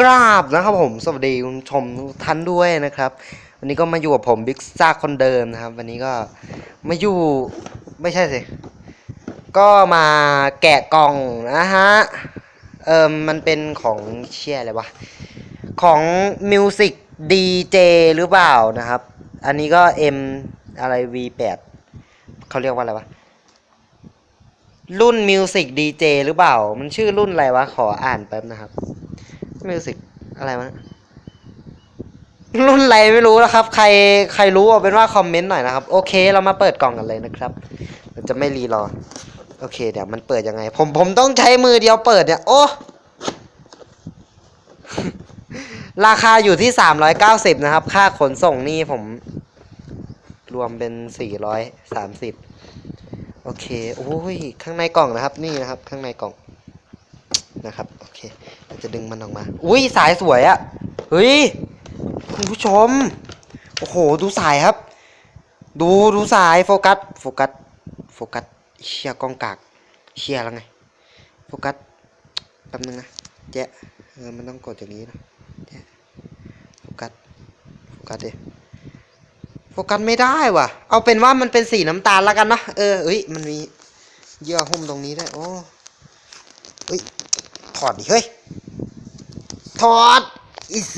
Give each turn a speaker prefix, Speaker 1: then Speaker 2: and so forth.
Speaker 1: กราบนะครับผมสวัสดีคุณชมทุกท่านด้วยนะครับ วันนี้ก็มาอยู่กับผมบิ๊กซ่าคนเดิมนะครับ วันนี้ก็มาอยู่ไม่ใช่สิ ก็มาแกะกล่องนะฮะ เอิมมันเป็นของเชี่ยอะไรวะ ของ Music DJ หรือเปล่านะครับ อันนี้ก็ M อะไร V8 เขาเรียกว่าอะไรวะรุ่น Music DJ หรือเปล่า มันชื่อรุ่นอะไรวะ ขออ่านแป๊บนะครับ Music อะไรวะรุ่นอะไรไม่รู้นะครับ ใครใครรู้เอาเป็นว่าคอมเมนต์หน่อยนะครับ โอเค เรามาเปิดกล่องกันเลยนะครับเราจะไม่รีรอ โอเค เดี๋ยวมันเปิดยังไง ผมผมต้องใช้มือเดียวเปิดเนี่ย โอ้ราคาอยู่ที่390นะครับ ค่าขนส่งนี่ผม รวมเป็น430โอเค โอ้ย ข้างในกล่องนะครับ นี่นะครับ ข้างในกล่อง นะครับ โอเคเราจะดึงมันออกมา อุ้ยสายสวยอะเฮ้ย คุณผู้ชม โอ้โห ดูสายครับ ดูดูสายโฟกัส โฟกัส โฟกัสเชียกองกาก เชียแล้วไง โฟกัส แป๊บนึงนะแจ๊ะเออ มันต้องกดอย่างนี้นะแจ๊ะโฟกัส โฟกัสดิโฟกัสไม่ได้ว่ะ เอาเป็นว่ามันเป็นสีน้ำตาลแล้วกันเนาะ เออเอ้ย มันมีเยื่อหุ้มตรงนี้ด้วยโอ้เฮ้ย ถอดดิเฮ้ย ถอดอี